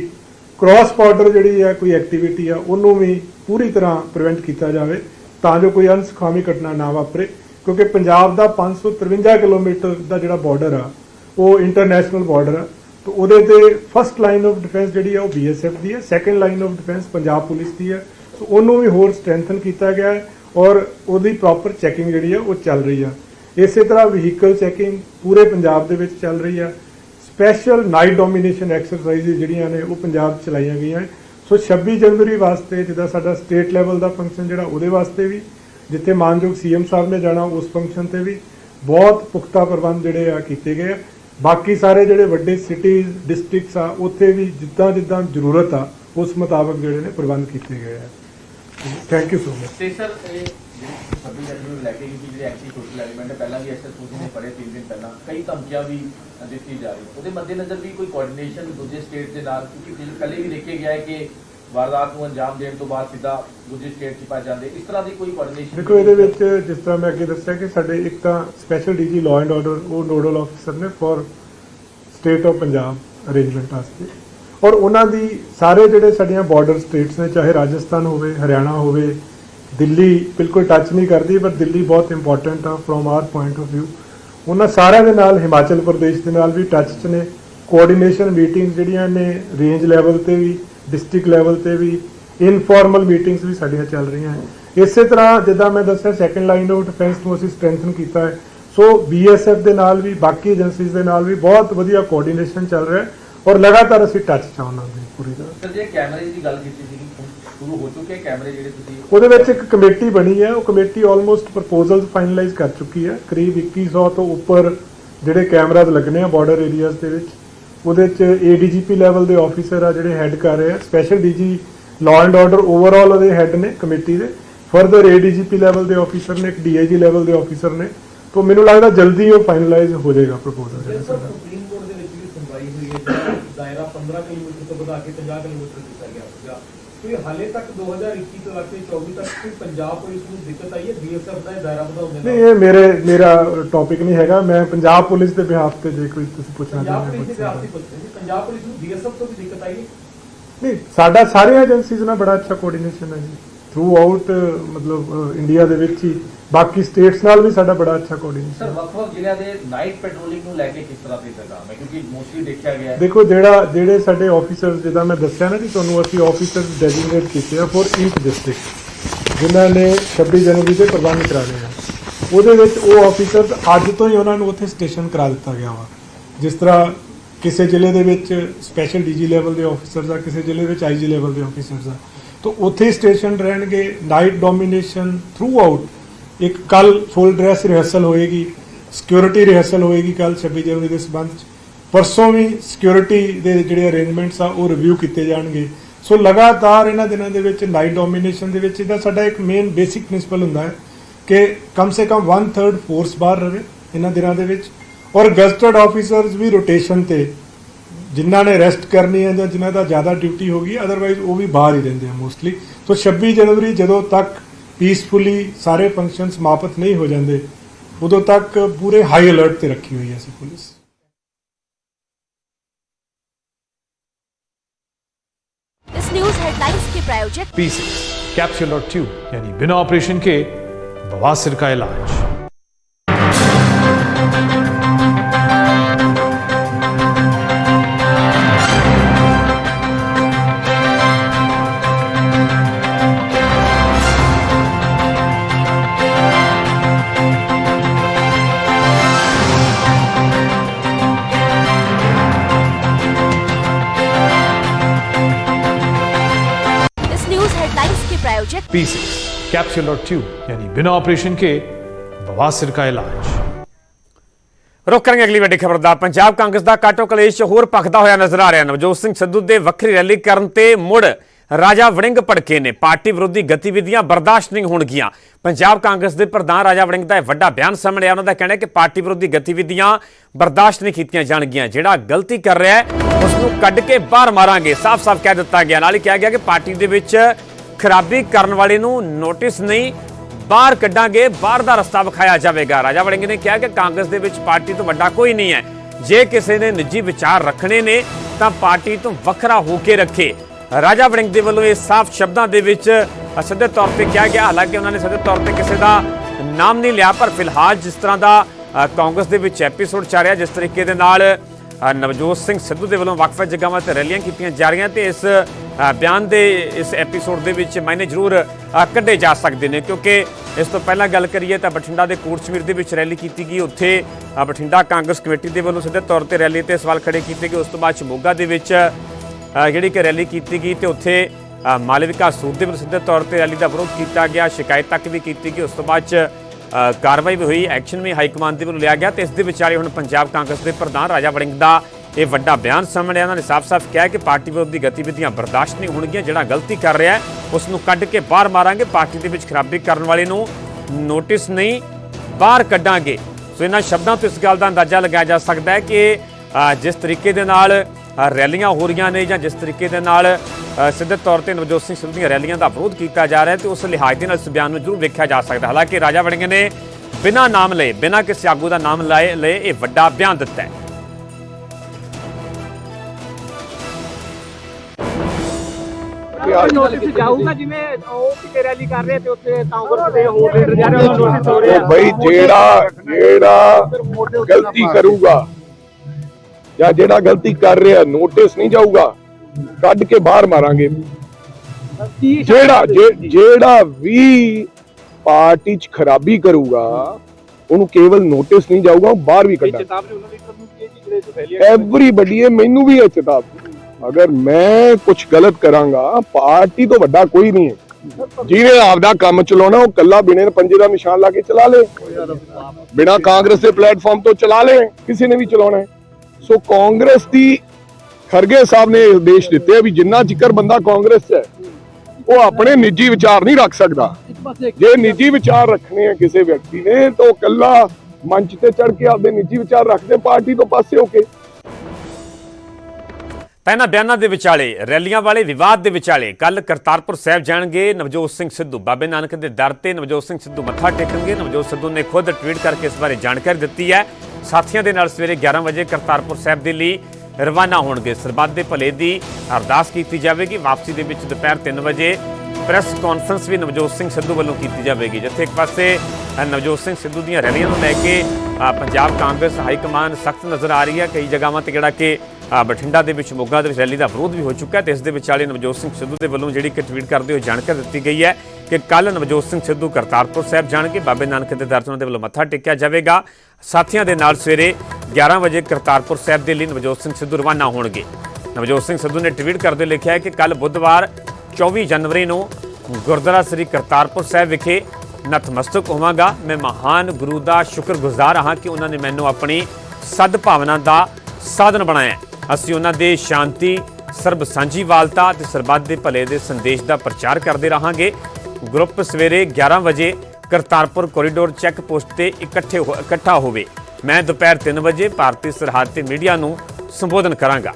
ਕ੍ਰਾਸ ਬਾਰਡਰ ਜਿਹੜੀ ਹੈ ਕੋਈ ਐਕਟੀਵਿਟੀ ਆ, ਉਹਨੂੰ ਵੀ ਪੂਰੀ ਤਰ੍ਹਾਂ ਪ੍ਰੀਵੈਂਟ ਕੀਤਾ ਜਾਵੇ। ਤਾਂ ਜੋ ਕੋਈ ਅਨਸਖਾਮੀ ਘਟਨਾ ਨਾ ਵਾਪਰੇ, ਕਿਉਂਕਿ ਪੰਜਾਬ ਦਾ 553 ਕਿਲੋਮੀਟਰ ਦਾ ਜਿਹੜਾ ਬਾਰਡਰ ਆ, ਉਹ ਇੰਟਰਨੈਸ਼ਨਲ ਬਾਰਡਰ ਆ, ਤੇ ਉਹਦੇ ਤੇ ਫਸਟ ਲਾਈਨ ਆਫ ਡਿਫੈਂਸ ਜਿਹੜੀ ਆ ਉਹ ਬੀਐਸਐਫ ਦੀ ਹੈ second line of defence Punjab police ਦੀ ਹੈ ਸੋ ਉਹਨੂੰ ਵੀ ਹੋਰ ਸਟਰੈਂਥਨ ਕੀਤਾ ਗਿਆ ਹੈ ਔਰ ਉਹਦੀ ਪ੍ਰੋਪਰ ਚੈਕਿੰਗ ਜਿਹੜੀ ਆ ਉਹ ਚੱਲ ਰਹੀ ਆ। ਇਸੇ ਤਰ੍ਹਾਂ ਵਹੀਕਲ ਚੈਕਿੰਗ ਪੂਰੇ ਪੰਜਾਬ ਦੇ ਵਿੱਚ ਚੱਲ ਰਹੀ ਆ। ਸਪੈਸ਼ਲ ਨਾਈਟ ਡੋਮੀਨੇਸ਼ਨ ਐਕਸਰਸਾਈਜ਼ ਜਿਹੜੀਆਂ ਨੇ ਉਹ ਪੰਜਾਬ 'ਚ ਚਲਾਈਆਂ ਗਈਆਂ ਸੋ 26 ਜਨਵਰੀ ਵਾਸਤੇ ਜਿਹਦਾ ਸਾਡਾ ਸਟੇਟ ਲੈਵਲ ਦਾ ਫੰਕਸ਼ਨ ਜਿਹੜਾ ਉਹਦੇ ਵਾਸਤੇ ਵੀ, ਜਿੱਥੇ ਮਾਨਯੋਗ ਸੀਐਮ ਸਾਹਿਬ ਨੇ ਜਾਣਾ ਉਸ ਫੰਕਸ਼ਨ ਤੇ ਵੀ ਬਹੁਤ ਪੁਖਤਾ ਪ੍ਰਬੰਧ ਜਿਹੜੇ ਆ ਕੀਤੇ ਗਏ ਆ। ਬਾਕੀ ਸਾਰੇ ਜਿਹੜੇ ਵੱਡੇ ਸਿਟੀਜ਼ ਡਿਸਟ੍ਰਿਕਟਸ ਆ, ਉੱਥੇ ਵੀ ਜਿੱਦਾਂ ਜਿੱਦਾਂ ਜ਼ਰੂਰਤ ਆ, ਉਸ ਮੁਤਾਬਕ ਜਿਹੜੇ ਨੇ ਪ੍ਰਬੰਧ ਕੀਤੇ ਗਏ ਆ। ਥੈਂਕ ਯੂ ਸੋ ਮਚ ਤੇ ਸਰ ਸਭੀ ਜਨਰਲ ਨੂੰ ਲੈ ਕੇ ਕਿ ਜਿਹੜੇ ਐਕਟੀ ਸੋਸ਼ਲ ਐਲੀਮੈਂਟ ਹੈ ਪਹਿਲਾਂ ਵੀ ਐਸਐਸ ਨੇ ਪੜੇ ਤਿੰਨ ਦਿਨ ਪਹਿਲਾਂ ਕਈ ਧਮਕੀਆਂ ਵੀ ਦਿੱਤੀ ਜਾ ਰਹੀ। ਉਹਦੇ ਮੱਦੇਨਜ਼ਰ ਵੀ ਕੋਈ ਕੋਆਰਡੀਨੇਸ਼ਨ ਦੂਜੇ ਸਟੇਟ ਦੇ ਨਾਲ ਕਿਉਂਕਿ ਪਹਿਲੇ- ਪਹਿਲੇ ਵੀ ਦੇਖਿਆ ਗਿਆ ਹੈ ਕਿ ਵਾਰਦਾਤ ਨੂੰ ਅੰਜਾਮ ਦੇਣ ਤੋਂ ਬਾਅਦ ਸਿੱਧਾ ਦੂਜੇ ਸਟੇਟ 'ਚ ਪਾ ਜਾਂਦੇ ਇਸ ਤਰ੍ਹਾਂ ਦੀ ਕੋਈ ਕੋਆਰਡੀਨੇਸ਼ਨ ਦੇਖੋ ਇਹਦੇ ਵਿੱਚ ਜਿਸ ਤਰ੍ਹਾਂ ਮੈਂ ਅੱਗੇ ਦੱਸਿਆ ਕਿ ਸਾਡੇ ਇੱਕ ਤਾਂ special DG law and order ਉਹ ਨੋਡਲ ਆਫੀਸਰ ਨੇ for state of Punjab arrangement ਵਾਸਤੇ। ਔਰ ਉਹਨਾਂ ਦੀ ਸਾਰੇ ਜਿਹੜੇ ਸਾਡੀਆਂ ਬਾਰਡਰ ਸਟੇਟਸ ਨੇ ਚਾਹੇ ਰਾਜਸਥਾਨ ਹੋਵੇ ਹਰਿਆਣਾ ਹੋਵੇ ਦਿੱਲੀ ਬਿਲਕੁਲ ਟੱਚ ਨਹੀਂ ਕਰਦੀ ਪਰ ਦਿੱਲੀ ਬਹੁਤ ਇੰਪੋਰਟੈਂਟ ਆ from our point of View ਉਹਨਾਂ ਸਾਰਿਆਂ ਦੇ ਨਾਲ, ਹਿਮਾਚਲ ਪ੍ਰਦੇਸ਼ ਦੇ ਨਾਲ ਵੀ ਟੱਚ 'ਚ ਨੇ। ਕੋਆਰਡੀਨੇਸ਼ਨ ਮੀਟਿੰਗ ਜਿਹੜੀਆਂ ਨੇ ਰੇਂਜ ਲੈਵਲ ਤੇ ਵੀ ਡਿਸਟ੍ਰਿਕਟ ਲੈਵਲ ਤੇ ਵੀ ਇਨਫਾਰਮਲ ਮੀਟਿੰਗਸ ਵੀ ਸਾਡੀਆਂ ਚੱਲ ਰਹੀਆਂ ਇਸੇ ਤਰ੍ਹਾਂ ਜਿੱਦਾਂ ਮੈਂ ਦੱਸਿਆ ਸੈਕੰਡ ਲਾਈਨ ਆਫ ਡਿਫੈਂਸ ਨੂੰ ਅਸੀਂ ਸਟਰੈਂਥਨ ਕੀਤਾ ਹੈ। ਸੋ ਬੀਐਸਐਫ ਦੇ ਨਾਲ ਵੀ, ਬਾਕੀ ਏਜੰਸੀਜ਼ ਦੇ ਨਾਲ ਵੀ ਬਹੁਤ ਵਧੀਆ ਕੋਆਰਡੀਨੇਸ਼ਨ ਚੱਲ ਰਿਹਾ ਹੈ। ਔਰ ਲਗਾਤਾਰ ਅਸੀਂ ਟੱਚ 'ਚ ਹਾਂ ਉਹਨਾਂ ਦੀ ਪੂਰੀ ਤਰ੍ਹਾਂ। ਸਰ, ਜੇ ਕੈਮਰੇ ਦੀ ਗੱਲ ਕੀਤੀ ਸੀ ਸ਼ੁਰੂ ਹੋ ਚੁੱਕੇ ਕੈਮਰੇ ਜਿਹੜੇ ਤੁਸੀਂ ਉਹਦੇ ਵਿੱਚ ਇੱਕ ਕਮੇਟੀ ਬਣੀ ਹੈ ਉਹ ਕਮੇਟੀ ਆਲਮੋਸਟ ਪ੍ਰਪੋਜ਼ਲਸ ਫਾਈਨਲਾਈਜ਼ ਕਰ ਚੁੱਕੀ ਹੈ। ਕਰੀਬ 2100 ਤੋਂ ਉੱਪਰ ਜਿਹੜੇ ਕੈਮਰਾਜ਼ ਲੱਗਣੇ ਆ ਬਾਰਡਰ ਏਰੀਆਜ਼ ਦੇ ਵਿੱਚ ਉਹਦੇ ਚ ਏਡੀਜੀਪੀ ਲੈਵਲ ਦੇ ਆਫੀਸਰ ਆ ਜਿਹੜੇ ਹੈੱਡ ਕਰ ਰਹੇ ਆ। Special DG law and order overall ਉਹਦੇ ਹੈੱਡ ਨੇ ਕਮੇਟੀ ਦੇ। ਫਰਦਰ ਏਡੀਜੀਪੀ ਲੈਵਲ ਦੇ ਆਫੀਸਰ ਨੇ ਇੱਕ ਡੀਆਈਜੀ ਲੈਵਲ ਦੇ ਆਫੀਸਰ ਨੇ। ਤੋਂ ਮੈਨੂੰ ਲੱਗਦਾ ਜਲਦੀ ਉਹ ਫਾਈਨਲਾਈਜ਼ ਹੋ ਜਾਏਗਾ ਪ੍ਰਪੋਜ਼ਲ ਜਿਹੜਾ ਸਾਡਾ। ਸੁਪਰੀਮ ਕੋਰਟ ਦੇ ਵਿੱਚ ਵੀ ਸੁਣਵਾਈ ਹੋਈ ਹੈ। ਦਾਇਰਾ 15 ਕਿਲੋਮੀਟਰ ਤੋਂ ਵਧਾ ਕੇ 50 ਕਿਲੋਮੀਟਰ ਕੋਈ ਹਾਲੇ ਤੱਕ 2021 ਤੋਂ ਲੈ ਕੇ 24 ਤੱਕ ਕੋਈ ਪੰਜਾਬ ਪੁਲਿਸ ਨੂੰ ਦਿੱਕਤ ਆਈ ਹੈ ਬੀਐਸਐਫ ਦਾ ਦਾਇਰਾ ਵਧਾਉਣ ਦੇ ਨਹੀਂ ਇਹ ਮੇਰੇ ਮੇਰਾ ਟੌਪਿਕ ਨਹੀਂ ਹੈਗਾ ਮੈਂ ਪੰਜਾਬ ਪੁਲਿਸ ਦੇ ਬਿਹਾਫ ਤੇ ਜੇ ਕੋਈ ਤੁਸੀਂ ਪੁੱਛਣਾ ਪੰਜਾਬ ਚਾਹੁੰਦੇ ਪੁਲਿਸ ਹੋ ਦੇ ਪੁੱਛ ਸਕਦੇ ਵਿਆਪਤੀ ਪੁੱਛਦੇ ਜੀ ਪੰਜਾਬ ਪੁਲਿਸ ਨੂੰ ਬੀਐਸਐਫ ਤੋਂ ਵੀ ਦਿੱਕਤ ਆਈ। ਨਹੀਂ ਸਾਡਾ ਸਾਰੀਆਂ ਏਜੰਸੀਜ਼ ਨਾਲ ਬੜਾ ਅੱਛਾ ਕੋਆਰਡੀਨੇਸ਼ਨ ਹੈ ਜੀ ਥਰੂ ਆਊਟ ਮਤਲਬ ਇੰਡੀਆ ਦੇ ਵਿੱਚ ਹੀ। ਬਾਕੀ ਸਟੇਟਸ ਨਾਲ ਵੀ ਸਾਡਾ ਬੜਾ ਅੱਛਾ ਸਰ ਕੋਆਰਡੀਨੇਸ਼ਨ ਵੱਖ-ਵੱਖ ਜ਼ਿਲ੍ਹਿਆਂ ਦੇ ਨਾਈਟ ਪੈਟਰੋਲਿੰਗ ਨੂੰ ਲੈ ਕੇ ਕਿਸ ਤਰ੍ਹਾਂ ਦੇ ਇੰਤਜ਼ਾਮ ਹੈ? ਕਿਉਂਕਿ ਮੋਸਟਲੀ ਦੇਖਿਆ ਗਿਆ ਹੈ। ਦੇਖੋ ਜਿਹੜਾ ਜਿਹੜੇ ਸਾਡੇ ਆਫੀਸਰਸ ਜਿੱਦਾਂ ਮੈਂ ਦੱਸਿਆ ਨਾ ਕਿ ਤੁਹਾਨੂੰ ਅਸੀਂ ਆਫੀਸਰਸ ਡੈਜ਼ਿਗਨੇਟ ਕੀਤੇ ਆ ਫॉर ਈਚ ਡਿਸਟ੍ਰਿਕਟ ਜਿਨ੍ਹਾਂ ਨੇ 26 ਜਨਵਰੀ ਦੇ ਪ੍ਰਬੰਧ ਕਰਾਣੇ ਆ। ਉਹਦੇ ਵਿੱਚ ਉਹ ਆਫੀਸਰਸ ਅੱਜ ਤੋਂ ਹੀ ਉਹਨਾਂ ਨੂੰ ਉੱਥੇ ਸਟੇਸ਼ਨ ਕਰਾ ਦਿੱਤਾ ਗਿਆ ਵਾ। ਜਿਸ ਤਰ੍ਹਾਂ ਕਿਸੇ ਜ਼ਿਲ੍ਹੇ ਦੇ ਵਿੱਚ ਸਪੈਸ਼ਲ ਡੀਜੀ ਲੈਵਲ ਦੇ ਆਫੀਸਰਸ ਆ ਕਿਸੇ ਜ਼ਿਲ੍ਹੇ ਵਿੱਚ ਆਈਜੀ ਲੈਵਲ ਦੇ ਆਫੀਸਰਸ ਆ। ਤਾਂ ਉੱਥੇ ਸਟੇਸ਼ਨ ਰਹਿਣਗੇ ਨਾਈਟ ਡੋਮੀਨੇਸ਼ਨ ਥਰੂ ਆਊਟ ਇੱਕ ਕੱਲ ਫੁੱਲ ਡਰੈਸ ਰਿਹਰਸਲ ਹੋਏਗੀ ਸਿਕਿਉਰਿਟੀ ਰਿਹਰਸਲ ਹੋਏਗੀ ਕੱਲ 26 ਜਨਵਰੀ ਦੇ ਸਬੰਧ ਚ। ਪਰਸੋਂ ਵੀ ਸਿਕਿਉਰਿਟੀ ਦੇ ਜਿਹੜੇ ਅਰੇਂਜਮੈਂਟਸ ਆ, ਉਹ ਰਿਵਿਊ ਕੀਤੇ ਜਾਣਗੇ। ਸੋ ਲਗਾਤਾਰ ਇਹਨਾਂ ਦਿਨਾਂ ਦੇ ਵਿੱਚ ਨਾਈਟ ਡੋਮੀਨੇਸ਼ਨ ਦੇ ਵਿੱਚ ਇਹਦਾ ਸਾਡਾ ਇੱਕ ਮੇਨ ਬੇਸਿਕ ਪ੍ਰਿੰਸੀਪਲ ਹੁੰਦਾ ਹੈ ਕਿ ਕਮ ਸੇ ਕਮ 1/3 ਫੋਰਸ ਬਾਹਰ ਰਵੇ ਇਹਨਾਂ ਦਿਨਾਂ ਦੇ ਵਿੱਚ। ਔਰ ਗਜ਼ਟਡ ਆਫੀਸਰਸ ਵੀ ਰੋਟੇਸ਼ਨ ਤੇ ਜਿਨ੍ਹਾਂ ਨੇ ਰੈਸਟ ਕਰਨੀ ਹੈ ਜਾਂ ਜਿਨ੍ਹਾਂ ਦਾ ਜ਼ਿਆਦਾ ਡਿਊਟੀ ਹੋਗੀ ਅਦਰਵਾਈਜ਼ ਉਹ ਵੀ ਬਾਹਰ ਹੀ ਰਹਿੰਦੇ ਆ ਮੋਸਟਲੀ ਸੋ 26 ਜਨਵਰੀ ਜਦੋਂ ਤੱਕ ਪੀਸਫੁਲੀ ਸਾਰੇ ਫੰਕਸ਼ਨ ਸਮਾਪਤ ਨਹੀਂ ਹੋ ਜਾਂਦੇ ਉਦੋਂ ਤੱਕ ਪੂਰੇ ਹਾਈ ਅਲਰਟ ਤੇ ਰੱਖੀ ਹੋਈ ਹੈ ਅਸੀਂ ਪੁਲਿਸ इस न्यूज हेडलाइंस के प्रायोजक पी6 कैप्सूल और ट्यूब यानी बिना ऑपरेशन के बवासीर का इलाज के प्रायोजक पी6 कैप्सूल और ट्यूब यानी बिना ऑपरेशन के बवासीर का इलाज ਰੁਕ ਕਰਾਂਗੇ ਅਗਲੀ ਵੱਡੀ ਖਬਰ ਦਾ ਪੰਜਾਬ ਕਾਂਗਰਸ ਦਾ ਕਾਟੋ ਕਲੇਸ਼ ਹੋਰ ਭਖਦਾ ਹੋਇਆ ਨਜ਼ਰ ਆ ਰਿਹਾ ਨਵਜੋਤ ਸਿੰਘ ਸਿੱਧੂ ਦੇ ਵੱਖਰੀ ਰੈਲੀ ਕਰਨ ਤੇ ਮੁੜ ਰਾਜਾ ਵੜਿੰਗ ਭੜਕੇ ਨੇ ਪਾਰਟੀ ਵਿਰੋਧੀ ਗਤੀਵਿਧੀਆਂ ਬਰਦਾਸ਼ਤ ਨਹੀਂ ਹੋਣਗੀਆਂ ਪੰਜਾਬ ਕਾਂਗਰਸ ਦੇ ਪ੍ਰਧਾਨ ਰਾਜਾ ਵੜਿੰਗ ਦਾ ਇਹ ਵੱਡਾ ਬਿਆਨ ਸਾਹਮਣੇ ਆਇਆ ਉਹਨਾਂ ਦਾ ਕਹਿਣਾ ਹੈ ਕਿ ਪਾਰਟੀ ਵਿਰੋਧੀ ਗਤੀਵਿਧੀਆਂ ਬਰਦਾਸ਼ਤ ਨਹੀਂ ਕੀਤੀਆਂ ਜਾਣਗੀਆਂ ਜਿਹੜਾ ਗਲਤੀ ਕਰ ਰਿਹਾ ਹੈ ਉਸ ਨੂੰ ਕੱਢ ਕੇ ਬਾਹਰ ਮਾਰਾਂਗੇ ਸਾਫ਼-ਸਾਫ਼ ਕਹਿ ਦਿੱਤਾ ਗਿਆ ਨਾਲ ਹੀ ਕਿਹਾ ਗਿਆ ਕਿ ਪਾਰਟੀ ਦੇ ਵਿੱਚ ਖਰਾਬੀ ਕਰਨ ਵਾਲੇ ਨੂੰ ਨੋਟਿਸ ਨਹੀਂ, ਬਾਹਰ ਕੱਢਾਂਗੇ, ਬਾਹਰ ਦਾ ਰਸਤਾ ਵਿਖਾਇਆ ਜਾਵੇਗਾ। ਰਾਜਾ ਵੜਿੰਗ ਨੇ ਕਿਹਾ ਕਿ ਕਾਂਗਰਸ ਦੇ ਵਿੱਚ ਪਾਰਟੀ ਤੋਂ ਵੱਡਾ ਕੋਈ ਨਹੀਂ ਹੈ। ਜੇ ਕਿਸੇ ਨੇ ਨਿੱਜੀ ਵਿਚਾਰ ਰੱਖਣੇ ਨੇ, ਤਾਂ ਪਾਰਟੀ ਤੋਂ ਵੱਖਰਾ ਹੋ ਕੇ ਰੱਖੇ। ਰਾਜਾ ਵੜਿੰਗ ਦੇ ਵੱਲੋਂ ਇਹ ਸਾਫ਼ ਸ਼ਬਦਾਂ ਦੇ ਵਿੱਚ ਸਿੱਧੇ ਤੌਰ ਤੇ ਕਿਹਾ ਗਿਆ, ਹਾਲਾਂਕਿ ਉਹਨਾਂ ਨੇ ਸਿੱਧੇ ਤੌਰ ਤੇ ਕਿਸੇ ਦਾ ਨਾਮ ਨਹੀਂ ਲਿਆ, ਪਰ ਫਿਲਹਾਲ ਜਿਸ ਤਰ੍ਹਾਂ ਦਾ ਕਾਂਗਰਸ ਦੇ ਵਿੱਚ ਐਪੀਸੋਡ ਚੱਲ ਰਿਹਾ, ਜਿਸ ਤਰੀਕੇ ਦੇ ਨਾਲ ਨਵਜੋਤ ਸਿੰਘ ਸਿੱਧੂ ਦੇ ਵੱਲੋਂ ਵੱਖ-ਵੱਖ ਜਗ੍ਹਾਵਾਂ ਤੇ ਰੈਲੀਆਂ ਕੀਤੀਆਂ ਜਾ ਰਹੀਆਂ ਤੇ ਇਸ ਬਿਆਨ ਦੇ ਇਸ ਐਪੀਸੋਡ ਦੇ ਵਿੱਚ ਮਾਇਨੇ ਜ਼ਰੂਰ ਕੱਢੇ ਜਾ ਸਕਦੇ ਨੇ ਕਿਉਂਕਿ ਇਸ ਤੋਂ ਪਹਿਲਾਂ ਗੱਲ ਕਰੀਏ ਤਾਂ ਬਠਿੰਡਾ ਦੇ ਕੋਟਸ਼ਮੀਰ ਦੇ ਵਿੱਚ ਰੈਲੀ ਕੀਤੀ ਗਈ। ਉੱਥੇ ਬਠਿੰਡਾ ਕਾਂਗਰਸ ਕਮੇਟੀ ਦੇ ਵੱਲੋਂ ਸਿੱਧੇ ਤੌਰ ਤੇ ਰੈਲੀ ਤੇ ਸਵਾਲ ਖੜੇ ਕੀਤੇ ਗਏ। ਉਸ ਤੋਂ ਬਾਅਦ ਮੋਗਾ ਦੇ ਵਿੱਚ ਜਿਹੜੀ ਕਿ ਰੈਲੀ ਕੀਤੀ ਗਈ ਤੇ ਉੱਥੇ ਅ, ਵਿਕਾਸ ਸੂਦ ਦੇ ਵੱਲੋਂ ਸਿੱਧੇ ਤੌਰ ਤੇ ਰੈਲੀ ਦਾ ਵਿਰੋਧ ਕੀਤਾ ਗਿਆ ਸ਼ਿਕਾਇਤ ਤੱਕ ਵੀ ਕੀਤੀ ਗਈ। ਉਸ ਤੋਂ ਬਾਅਦ ਚ ਕਾਰਵਾਈ ਵੀ ਹੋਈ ਐਕਸ਼ਨ ਵੀ ਹਾਈ ਕਮਾਂਡ ਦੇ ਵੱਲੋਂ ਲਿਆ ਗਿਆ ਤੇ ਇਸ ਦੇ ਵਿਚਾਲੇ ਹੁਣ ਪੰਜਾਬ ਕਾਂਗਰਸ ਦੇ ਪ੍ਰਧਾਨ ਰਾਜਾ ਵੜਿੰਗ ਦਾ ਇਹ ਵੱਡਾ ਬਿਆਨ ਸਾਹਮਣੇ ਆਇਆ। ਉਹਨਾਂ ਨੇ ਸਾਫ਼-ਸਾਫ਼ ਕਿਹਾ ਕਿ ਪਾਰਟੀ ਵਿਰੋਧੀ ਗਤੀਵਿਧੀਆਂ ਬਰਦਾਸ਼ਤ ਨਹੀਂ ਹੋਣਗੀਆਂ, ਜਿਹੜਾ ਗਲਤੀ ਕਰ ਰਿਹਾ ਹੈ, ਉਸ ਨੂੰ ਕੱਢ ਕੇ ਬਾਹਰ ਮਾਰਾਂਗੇ। ਪਾਰਟੀ ਦੇ ਵਿੱਚ ਖਰਾਬੀ ਕਰਨ ਵਾਲੇ ਨੂੰ ਨੋਟਿਸ ਨਹੀਂ, ਬਾਹਰ ਕੱਢਾਂਗੇ। ਸੋ ਇਹਨਾਂ ਸ਼ਬਦਾਂ ਤੋਂ ਇਸ ਗੱਲ ਦਾ ਅੰਦਾਜ਼ਾ ਲਗਾਇਆ ਜਾ ਸਕਦਾ ਹੈ ਕਿ ਜਿਸ ਤਰੀਕੇ ਦੇ ਨਾਲ ਰੈਲੀਆਂ ਹੋ ਰਹੀਆਂ ਨੇ ਜਾਂ ਜਿਸ ਤਰੀਕੇ ਦੇ ਨਾਲ ਸਿੱਧੇ ਤੌਰ ਤੇ ਨਵਜੋਤ ਸਿੰਘ ਸਿੱਧੂ ਦੀਆਂ ਰੈਲੀਆਂ ਦਾ ਵਿਰੋਧ ਕੀਤਾ ਜਾ ਰਿਹਾ ਹੈ, ਤੇ ਉਸ ਲਿਹਾਜ਼ ਦੇ ਨਾਲ ਇਸ ਬਿਆਨ ਨੂੰ ਜ਼ਰੂਰ ਵੇਖਿਆ ਜਾ ਸਕਦਾ ਹਾਲਾਂਕਿ ਰਾਜਾ ਵੜਿੰਗ ਨੇ ਬਿਨਾਂ ਨਾਮ ਲਏ, ਬਿਨਾਂ ਕਿਸੇ ਆਗੂ ਦਾ ਨਾਮ ਲਾਏ, ਲਏ ਇਹ ਵੱਡਾ ਬਿਆਨ ਦਿੱਤਾ ਹੈ। ਨੋਟਿਸ ਜਾਊਗਾ ਜਿਵੇਂ ਉਹ ਕਿਤੇ ਰੈਲੀ ਕਰ ਰਹੇ ਤੇ ਉੱਥੇ ਕਾਂਗਰਸ ਦੇ ਹੋਰ ਲੀਡਰ ਜਾ ਰਹੇ ਉਹਨਾਂ ਨੋਟਿਸ ਹੋ ਰਿਹਾ ਉਹ ਬਈ ਜਿਹੜਾ ਜਿਹੜਾ ਗਲਤੀ ਕਰੂਗਾ ਜਾਂ ਜਿਹੜਾ ਗਲਤੀ ਕਰ ਰਿਹਾ ਨੋਟਿਸ ਨਹੀਂ ਜਾਊਗਾ ਕੱਢ ਕੇ ਬਾਹਰ ਮਾਰਾਂਗੇ। ਜਿਹੜਾ ਜਿਹੜਾ ਵੀ ਪਾਰਟੀ 'ਚ ਖਰਾਬੀ ਕਰੂਗਾ ਉਹਨੂੰ ਕੇਵਲ ਨੋਟਿਸ ਨਹੀਂ ਜਾਊਗਾ ਉਹ ਬਾਹਰ ਵੀ ਕੱਢਾਂਗੇ। ਚੇਤਾਵਨੀ ਉਹਨਾਂ ਦੀ ਕਰਨੀ ਕਿ ਜਿਹੜੇ ਫੈਲੀਆਂ ਐਵਰੀਬਡੀ ਇਹ ਮੈਨੂੰ ਵੀ ਇਹ ਚੇਤਾਵਨੀ। ਅਗਰ ਮੈਂ ਕੁਝ ਗਲਤ ਕਰਾਂਗਾ, ਪਾਰਟੀ ਤੋਂ ਵੱਡਾ ਕੋਈ ਨਹੀਂ ਹੈ। ਜਿਹਨੇ ਆਪਦਾ ਕੰਮ ਚਲਾਉਣਾ, ਉਹ ਕੱਲਾ ਬਿਨੇ ਪੰਜੇ ਦਾ ਨਿਸ਼ਾਨ ਲਾ ਕੇ ਚਲਾ ਲੇ। ਬਿਨਾ ਕਾਂਗਰਸ ਦੇ ਪਲੇਟਫਾਰਮ ਤੋਂ ਚਲਾ ਲੇ, ਕਿਸੇ ਨੇ ਵੀ ਚਲਾਉਣਾ ਹੈ। ਸੋ ਕਾਂਗਰਸ ਦੀ ਖਰਗੇ ਸਾਹਿਬ ਨੇ ਇਹ ਦਿੱਤੇ ਵੀ ਜਿੰਨਾ ਚਿਕਰ ਬੰਦਾ ਕਾਂਗਰਸ 'ਚ ਹੈ, ਉਹ ਆਪਣੇ ਨਿੱਜੀ ਵਿਚਾਰ ਨਹੀਂ ਰੱਖ ਸਕਦਾ। ਜੇ ਨਿੱਜੀ ਵਿਚਾਰ ਰੱਖਣੇ ਆ ਕਿਸੇ ਵਿਅਕਤੀ ਨੇ, ਤਾਂ ਉਹ ਕੱਲਾ ਮੰਚ ਤੇ ਚੜ ਕੇ ਆਪਦੇ ਨਿੱਜੀ ਵਿਚਾਰ ਰੱਖਦੇ, ਪਾਰਟੀ ਤੋਂ ਪਾਸੇ ਹੋ ਕੇ। ਤਾਂ ਇਹਨਾਂ ਬਿਆਨਾਂ ਦੇ ਵਿਚਾਲੇ, ਰੈਲੀਆਂ ਵਾਲੇ ਵਿਵਾਦ ਦੇ ਵਿਚਾਲੇ ਕੱਲ ਕਰਤਾਰਪੁਰ ਸਾਹਿਬ ਜਾਣਗੇ। ਨਵਜੋਤ ਸਿੰਘ ਸਿੱਧੂ, ਬਾਬੇ ਨਾਨਕ ਦੇ ਦਰ ਤੇ ਨਵਜੋਤ ਸਿੰਘ ਸਿੱਧੂ ਮੱਥਾ ਟੇਕਣਗੇ। ਨਵਜੋਤ ਸਿੱਧੂ ਨੇ ਖੁਦ ਟਵੀਟ ਕਰਕੇ ਇਸ ਬਾਰੇ ਜਾਣਕਾਰੀ ਦਿੱਤੀ ਹੈ। ਸਾਥੀਆਂ ਦੇ ਨਾਲ ਸਵੇਰੇ 11 ਵਜੇ ਕਰਤਾਰਪੁਰ ਸਾਹਿਬ ਦੇ ਲਈ ਰਵਾਨਾ ਹੋਣਗੇ। ਸਰਬੱਤ ਦੇ ਭਲੇ ਦੀ ਅਰਦਾਸ ਕੀਤੀ ਜਾਵੇਗੀ। ਵਾਪਸੀ ਦੇ ਵਿੱਚ ਦੁਪਹਿਰ 3 ਵਜੇ ਪ੍ਰੈਸ ਕਾਨਫਰੰਸ ਵੀ ਨਵਜੋਤ ਸਿੰਘ ਸਿੱਧੂ ਵੱਲੋਂ ਕੀਤੀ ਜਾਵੇਗੀ। ਜਿੱਥੇ ਇੱਕ ਪਾਸੇ ਨਵਜੋਤ ਸਿੰਘ ਸਿੱਧੂ ਦੀਆਂ ਰੈਲੀਆਂ ਨੂੰ ਲੈ ਕੇ ਪੰਜਾਬ ਕਾਂਗਰਸ ਹਾਈ ਕਮਾਨ ਸਖਤ ਨਜ਼ਰ ਆ ਰਹੀ ਹੈ। ਕਈ ਜਗ੍ਹਾਵਾਂ ਤੇ ਜਿਹੜਾ ਕਿ ਬਠਿੰਡਾ ਦੇ ਵਿੱਚ ਮੋਗਾ ਦੇ ਵਿੱਚ ਰੈਲੀ ਦਾ ਵਿਰੋਧ ਵੀ ਹੋ ਚੁੱਕਾ ਹੈ ਤੇ ਇਸ ਦੇ ਵਿਚਾਲੇ ਨਵਜੋਤ ਸਿੰਘ ਸਿੱਧੂ ਦੇ ਵੱਲੋਂ ਜਿਹੜੀ ਕਿ ਟਵੀਟ ਕਰਦੇ ਹੋਏ ਜਾਣਕਾਰੀ ਦਿੱਤੀ ਗਈ ਹੈ ਕਿ ਕੱਲ ਨਵਜੋਤ ਸਿੰਘ ਸਿੱਧੂ ਕਰਤਾਰਪੁਰ ਸਾਹਿਬ ਜਾਣਗੇ। ਬਾਬੇ ਨਾਨਕ ਦੇ ਦਰ ਦੇ ਵੱਲੋਂ ਮੱਥਾ ਟੇਕਿਆ ਜਾਵੇਗਾ। ਸਾਥੀਆਂ ਦੇ ਨਾਲ ਸਵੇਰੇ 11 ਵਜੇ ਕਰਤਾਰਪੁਰ ਸਾਹਿਬ ਦੇ ਲਈ ਨਵਜੋਤ ਸਿੰਘ ਸਿੱਧੂ ਰਵਾਨਾ ਹੋਣਗੇ। ਨਵਜੋਤ ਸਿੰਘ ਸਿੱਧੂ ਨੇ ਟਵੀਟ ਕਰਦੇ ਲਿਖਿਆ ਹੈ ਕਿ ਕੱਲ ਬੁੱਧਵਾਰ 24 ਜਨਵਰੀ ਨੂੰ ਗੁਰਦੁਆਰਾ ਸ੍ਰੀ ਕਰਤਾਰਪੁਰ ਸਾਹਿਬ ਵਿਖੇ ਨਤਮਸਤਕ ਹੋਵਾਂਗਾ। ਮੈਂ ਮਹਾਨ ਗੁਰੂ ਦਾ ਸ਼ੁਕਰਗੁਜ਼ਾਰ ਹਾਂ ਕਿ ਉਹਨਾਂ ਨੇ ਮੈਨੂੰ ਆਪਣੀ ਸਦਭਾਵਨਾ ਦਾ ਸਾਧਨ ਬਣਾਇਆ ਅਸੀਂ ਉਹਨਾਂ ਦੇ ਸ਼ਾਂਤੀ, ਸਰਬ ਸਾਂਝੀਵਾਲਤਾ ਤੇ ਸਰਬੱਤ ਦੇ ਭਲੇ ਦੇ ਸੰਦੇਸ਼ ਦਾ ਪ੍ਰਚਾਰ ਕਰਦੇ ਰਹਾਂਗੇ। ਗਰੁੱਪ ਸਵੇਰੇ 11 ਵਜੇ ਕਰਤਾਰਪੁਰ ਕੋਰੀਡੋਰ ਚੈੱਕ ਪੋਸਟ ਤੇ ਇਕੱਠੇ ਹੋ- ਇਕੱਠਾ ਹੋਵੇ। ਮੈਂ ਦੁਪਹਿਰ 3 ਵਜੇ ਭਾਰਤੀ ਸਰਹੱਦ ਤੇ ਮੀਡੀਆ ਨੂੰ ਸੰਬੋਧਨ ਕਰਾਂਗਾ।